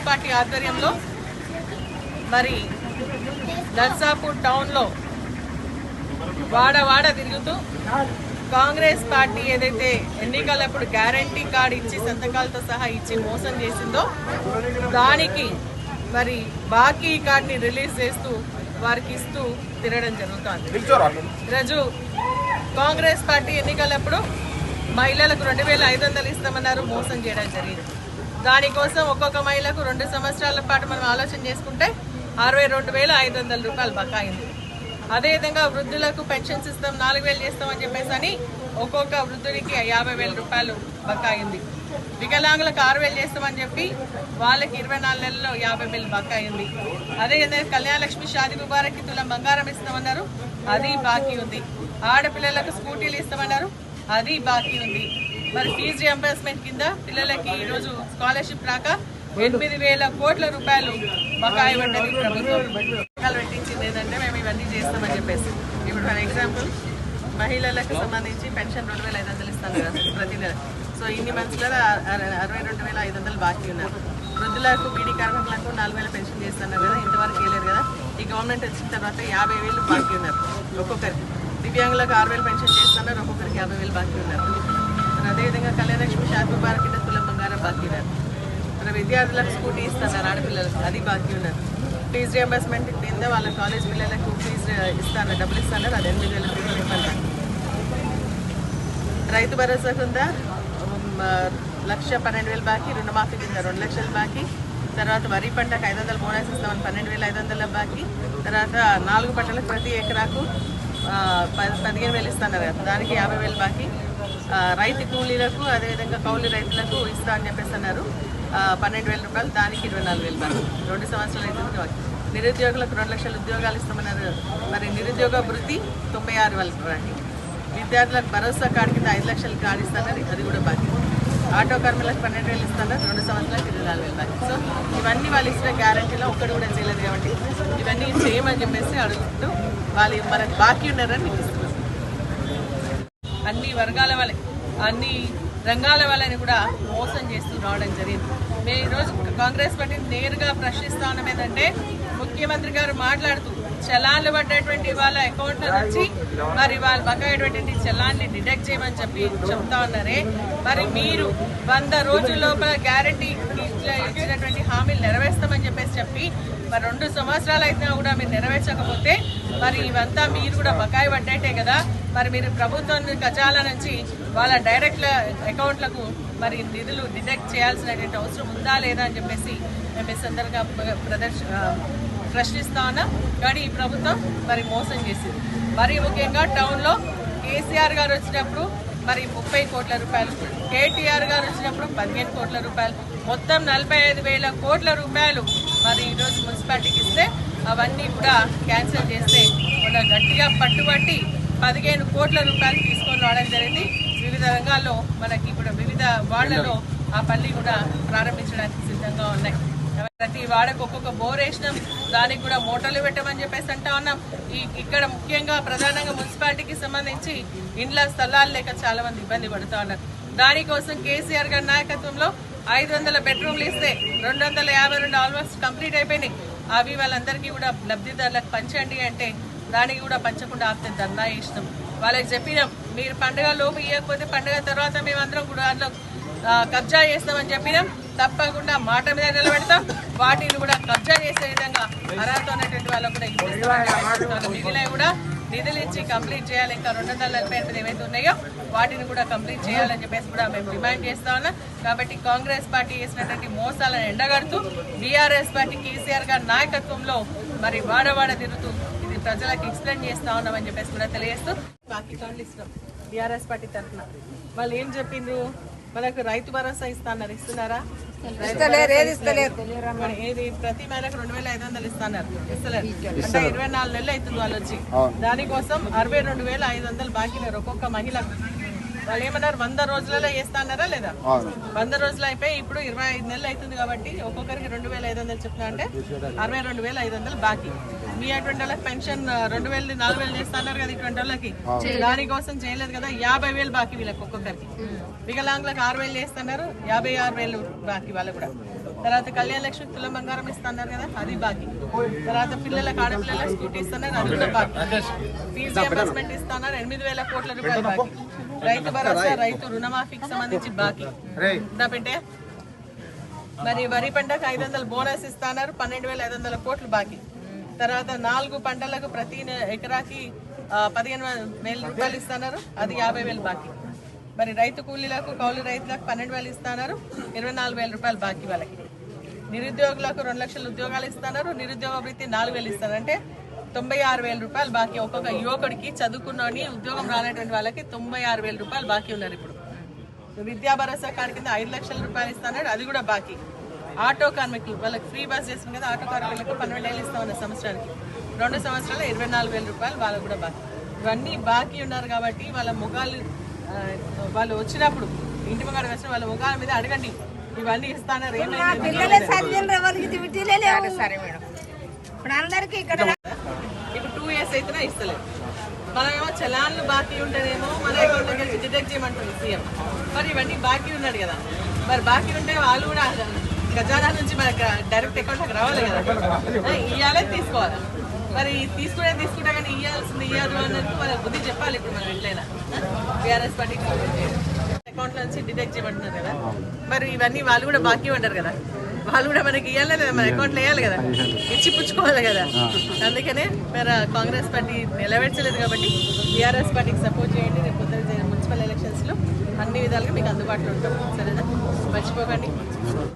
Congress party ఆధ్వర్యంలో మరి నర్సాపూర్ టౌన్లో వాడ వాడ తిరుగుతూ కాంగ్రెస్ పార్టీ ఏదైతే ఎన్నికలప్పుడు గ్యారంటీ కార్డు ఇచ్చి సంతకాలతో సహా ఇచ్చి మోసం చేసిందో దానికి మరి బాకీ కార్డుని రిలీజ్ చేస్తూ వారికి ఇస్తూ తిరగడం జరుగుతోంది. ఈరోజు కాంగ్రెస్ పార్టీ ఎన్నికలప్పుడు మహిళలకు రెండు వేల ఐదు వందలు ఇస్తామన్నారు మోసం చేయడం జరిగింది. దానికోసం ఒక్కొక్క మహిళకు రెండు సంవత్సరాల పాటు మనం ఆలోచన చేసుకుంటే అరవై రెండు వేల ఐదు వందల రూపాయలు బకాయింది. అదేవిధంగా వృద్ధులకు పెన్షన్స్ ఇస్తాం నాలుగు వేలు చేస్తామని చెప్పేసి అని ఒక్కొక్క వృద్ధుడికి యాభై వేల రూపాయలు బకాయింది. వికలాంగులకు ఆరు వేలు చేస్తామని చెప్పి వాళ్ళకి ఇరవై నాలుగు నెలల్లో యాభై వేలు బకాయింది. అదేవిధంగా కళ్యాణలక్ష్మి షాది ముబారక్ తులం బంగారం ఇస్తామన్నారు అది బాకీ ఉంది. ఆడపిల్లలకు స్కూటీలు ఇస్తామన్నారు అది బాకీ ఉంది. మరి ఫీజు రియంబర్స్మెంట్ కింద పిల్లలకి ఈరోజు స్కాలర్షిప్ రాక ఎనిమిది వేల కోట్ల రూపాయలు బకాయి పడ్డది ప్రభుత్వం. పెట్టించింది ఏంటంటే మేము ఇవన్నీ చేస్తామని చెప్పేసి. ఇప్పుడు ఫర్ ఎగ్జాంపుల్ మహిళలకు సంబంధించి పెన్షన్ రెండు వేల ఐదు వందలు ఇస్తాను కదా ప్రతి నెల. సో ఇన్ని మంత్స్లో అరవై రెండు వేల ఐదు వందలు బాకీ ఉన్నారు. వృద్ధులకు బీడీ కార్మికులకు నాలుగు వేల పెన్షన్ చేస్తున్నారు కదా ఇంతవరకు వేయలేరు కదా. ఈ గవర్నమెంట్ వచ్చిన తర్వాత యాభై వేలు బాకీ ఉన్నారు ఒక్కొక్కరికి. దివ్యాంగులకు ఆరు వేలు పెన్షన్ చేస్తున్నారు ఒక్కొక్కరికి యాభై వేలు బాకీ ఉన్నారు. మరి అదేవిధంగా కళ్యాణలక్ష్మి షాది ముబారక్ కింద బంగారం బాకీ ఉన్నారు. మన విద్యార్థులకు స్కూటీ ఇస్తున్నారు. ఆడపిల్లలకు అది బాకీ ఉన్నారు. ఫీజు రియంబర్స్మెంట్ కింద వాళ్ళ కాలేజ్ పిల్లలకు ఫీజు ఇస్తాను డబ్బులు ఇస్తున్నారు అది ఎనిమిది వేల రైతు భరోసా కింద లక్ష పన్నెండు వేలు బాకీ రుణమాఫీ కింద రెండు లక్షలు బాకీ. తర్వాత వరి పంటకు ఐదు వందల బోనస్ ఇస్తామని పన్నెండు వేల ఐదు వందల బాకీ. తర్వాత నాలుగు పంటలకు ప్రతి ఎకరాకు పదిహేను వేలు ఇస్తున్నారు కదా. దానికి యాభై వేలు బాకీ. రైతు కూలీలకు అదేవిధంగా కౌలు రైతులకు ఇస్తా అని చెప్పేసి అన్నారు. పన్నెండు వేల రూపాయలు దానికి ఇరవై నాలుగు వేలు బాకీ. రెండు సంవత్సరాలు అయితే బాకీ. నిరుద్యోగులకు రెండు లక్షల ఉద్యోగాలు ఇస్తామన్నారు. మరి నిరుద్యోగ వృత్తి తొంభై ఆరు వేల రండి. విద్యార్థులకు భరోసా కార్డు కింద ఐదు లక్షలు కార్డు అది కూడా బాకీ. ఆటో కార్మికులకు పన్నెండు వేలు ఇస్తున్నారు రెండు సంవత్సరాలకు ఇరవై నాలుగు వేలు బాకీ సో ఇవన్నీ వాళ్ళు ఇచ్చిన గ్యారంటీలో ఒక్కడు కూడా చేయలేదు కాబట్టి ఇవన్నీ చేయమని చెప్పేసి అడుగుతూ వాళ్ళు మనకు బాకీ ఉన్నారని మీకు ఇస్తున్నారు అన్ని వర్గాల వాళ్ళే అన్ని రంగాల వాళ్ళని కూడా మోసం చేస్తూ రావడం జరిగింది. మేము ఈరోజు కాంగ్రెస్ పార్టీని నేరుగా ప్రశ్నిస్తా ఉన్నాం ఏంటంటే ముఖ్యమంత్రి గారు మాట్లాడుతూ చలాన్లు పడ్డటువంటి వాళ్ళ అకౌంట్ల నుంచి మరి వాళ్ళు బకాయిటువంటి చలాన్ని డిడక్ట్ చేయమని చెప్పి చెప్తా ఉన్నారే. మరి మీరు వంద రోజుల లోపల గ్యారంటీ ఇచ్చినటువంటి హామీలు నెరవేర్స్తామని చెప్పేసి చెప్పి మరి రెండు సంవత్సరాలు అయినా కూడా మీరు నెరవేర్చకపోతే మరి ఇవంతా మీరు కూడా బకాయి పడ్డట్టే కదా. మరి మీరు ప్రభుత్వం ఖజాల నుంచి వాళ్ళ డైరెక్ట్ అకౌంట్లకు మరి నిధులు డిడక్ట్ చేయాల్సినటువంటి అవసరం ఉందా లేదా అని చెప్పేసి మేము ఈ సందర్భంగా ప్రదర్శ ఆ, కానీ ఈ ప్రభుత్వం మరి మోసం చేసింది. మరి ముఖ్యంగా టౌన్లో కేసీఆర్ గారు వచ్చినప్పుడు మరి ముప్పై కోట్ల రూపాయలు కేటీఆర్ గారు వచ్చినప్పుడు పదిహేను కోట్ల రూపాయలు మొత్తం నలభై ఐదు వేల కోట్ల రూపాయలు మరి ఈరోజు మున్సిపాలిటీకి ఇస్తే అవన్నీ కూడా క్యాన్సిల్ చేస్తే కూడా గట్టిగా పట్టుబట్టి పదిహేను కోట్ల రూపాయలు తీసుకొని రావడం జరిగింది. వివిధ రంగాల్లో మనకి ఇప్పుడు వివిధ వార్డులలో ఆ పల్లి కూడా ప్రారంభించడానికి సిద్ధంగా ఉన్నాయి. ప్రతి వాడకు ఒక్కొక్క బోర్ వేసినాం. దానికి కూడా మోటార్లు పెట్టమని చెప్పేసి అంటా ఉన్నాం. ఈ ఇక్కడ ముఖ్యంగా ప్రధానంగా మున్సిపాలిటీకి సంబంధించి ఇండ్ల స్థలాలు లేక చాలా మంది ఇబ్బంది పడుతూ ఉన్నారు. దానికోసం కేసీఆర్ గారి నాయకత్వంలో ఐదు వందల బెడ్రూమ్లు ఇస్తే రెండు వందల యాభై రెండు ఆల్మోస్ట్ కంప్లీట్ అయిపోయినాయి. అవి వాళ్ళందరికీ కూడా లబ్ధిదారులకు పంచండి అంటే దానికి కూడా పంచకుండా ఆపితే ధర్నా ఇష్టం వాళ్ళకి చెప్పినాం మీరు పండుగ లోపు ఇవ్వకపోతే పండుగ తర్వాత మేమందరం కూడా అందులో కబ్జా చేస్తామని చెప్పినాం. తప్పకుండా మాట మీద నిలబెడతాం. వాటిని కూడా కబ్జా చేసే విధంగా అర్హత ఉన్నటువంటి వాళ్ళకు కూడా ఇప్పిస్తామని మిగిలిన కూడా నిధులు ఇచ్చి కంప్లీట్ చేయాలి. ఇంకా రెండు వందల నలభై ఎనిమిది ఏవైతే ఉన్నాయో వాటిని కూడా కంప్లీట్ చేయాలని చెప్పేసి కూడా మేము డిమాండ్ చేస్తా ఉన్నాం. కాబట్టి కాంగ్రెస్ పార్టీ చేసినటువంటి మోసాలను ఎండగడుతూ బీఆర్ఎస్ పార్టీ కేసీఆర్ గారి నాయకత్వంలో మరి వాడవాడ తిరుగుతూ ఇది ప్రజలకు ఎక్స్ప్లెయిన్ చేస్తా ఉన్నామని చెప్పేసి కూడా తెలియజేస్తూ. బాకీ కార్డులు ఇస్తున్నాం బీఆర్ఎస్ పార్టీ తరఫున. వాళ్ళు ఏం చెప్పిండ్రు? మనకు రైతు భరోసా ఇస్తున్నారా ఇస్తలేరు ఏది ప్రతి మేరకు రెండు వేల ఐదు వందలు ఇస్తున్నారు. ఇస్తలేరు. అంటే ఇరవై నాలుగు నెలలు అవుతుంది వాళ్ళు వచ్చి. దానికోసం అరవై రెండు వేల ఐదు వందలు బాకీ ఉన్నారు ఒక్కొక్క మహిళకు. వాళ్ళు ఏమన్నారు? వంద రోజులలో వేస్తా అన్నారా లేదా వంద రోజులు అయిపోయి ఇప్పుడు ఇరవై ఐదు నెలలు అవుతుంది కాబట్టి ఒక్కొక్కరికి రెండు వేల ఐదు వందలు చెప్తున్నా అంటే అరవై రెండు వేల ఐదు వందలు బాకీ. మీ అటువంటి వాళ్ళకి పెన్షన్ రెండు వేలు నాలుగు వేలు చేస్తా అన్నారు కదా ఇటువంటి వాళ్ళకి. దానికోసం చేయలేదు కదా యాభై వేలు బాకీ వీళ్ళకి ఒక్కొక్కరికి. వికలాంగులకు ఆరు వేలు చేస్తున్నారు యాభై ఆరు వేలు బాకీ వాళ్ళకు కూడా. తర్వాత కళ్యాణ లక్ష్మి తులం బంగారం ఇస్తున్నారు కదా అది బాకీ. తర్వాత పిల్లలకు ఆడపిల్లలకు స్కూటీ ఇస్తున్నారు అది కూడా బాకీ. ఫీజు రియంబర్స్మెంట్ ఇస్తున్నారు ఎనిమిది వేల కోట్ల రూపాయలు బాకీ. రైతు భరోసా రైతు రుణమాఫీకి సంబంధించి బాకీ. నా పెట్టే మరి వరి పంటకు ఐదు వందల బోనస్ ఇస్తున్నారు పన్నెండు వేల ఐదు వందల కోట్లు బాకీ. తర్వాత నాలుగు పంటలకు ప్రతి ఎకరాకి పదిహేను వేల రూపాయలు ఇస్తున్నారు. అది యాభై వేలు బాకీ. మరి రైతు కూలీలకు కౌలు రైతులకు పన్నెండు వేలు ఇస్తున్నారు. ఇరవై నాలుగు వేల రూపాయలు బాకీ వాళ్ళకి. నిరుద్యోగులకు రెండు లక్షల ఉద్యోగాలు ఇస్తున్నారు. నిరుద్యోగ వృత్తి నాలుగు వేలు ఇస్తారు. అంటే తొంభై ఆరు వేల రూపాయలు బాకీ ఒక్కొక్క యువకుడికి చదువుకున్నోని ఉద్యోగం రానటువంటి వాళ్ళకి తొంభై ఆరు వేల రూపాయలు బాకీ ఉన్నారు ఇప్పుడు. విద్యా భరోసా కార్డు కింద ఐదు లక్షల రూపాయలు ఇస్తున్నాడు అది కూడా బాకీ. ఆటో కార్మికులు వాళ్ళకి ఫ్రీ బస్ చేస్తుంది కదా ఆటో కార్మికులకు పన్నెండు వేలు ఇస్తామన్న సంవత్సరానికి. రెండు సంవత్సరాలు ఇరవై నాలుగు వేల రూపాయలు వాళ్ళకు కూడా బాకీ ఇవన్నీ బాకీ ఉన్నారు కాబట్టి వాళ్ళ ముఖాలు వాళ్ళు వచ్చినప్పుడు ఇంటి ముఖాలు వచ్చిన వాళ్ళ ముఖాల మీద అడగండి. ఇవన్నీ మేడం. ఇప్పుడు అందరికి ఇక్కడ ఇప్పుడు టూ ఇయర్స్ అయితేనే ఇస్తలేదు మనమేమో చలాన్లు బాకీ ఉంటేనేమో మన అకౌంట్లో కలిసి డిడక్ట్ చేయమంటుంది సీఎం. మరి ఇవన్నీ బాకీ ఉన్నాడు కదా. మరి బాకీ ఉంటే వాళ్ళు కూడా ఖజానా నుంచి మనకి డైరెక్ట్ అకౌంట్కి రావాలి కదా. ఇయ్యాలే తీసుకోవాలి? మరి తీసుకునే తీసుకుంటా కానీ ఇయ్యాల్సింది ఇయ్యదు అన్నట్టు మన బుద్ధి చెప్పాలి ఇప్పుడు మనం ఎట్లయినా బీఆర్ఎస్ పార్టీకి అకౌంట్ నుంచి డిడక్ట్ చేయమంటున్నారు కదా. మరి ఇవన్నీ వాళ్ళు కూడా బాకీ ఉంటారు కదా. వాళ్ళు కూడా మనకి ఇవ్వాలి కదా మన అకౌంట్లో వేయాలి కదా. ఇచ్చి పుచ్చుకోవాలి కదా అందుకనే మరి కాంగ్రెస్ పార్టీ నిలబెట్టలేదు కాబట్టి బీఆర్ఎస్ పార్టీకి సపోర్ట్ చేయండి. రేపు మున్సిపల్ ఎలక్షన్స్లో అన్ని విధాలుగా మీకు అందుబాటులో ఉంటాం. సరేనా? మర్చిపోకండి.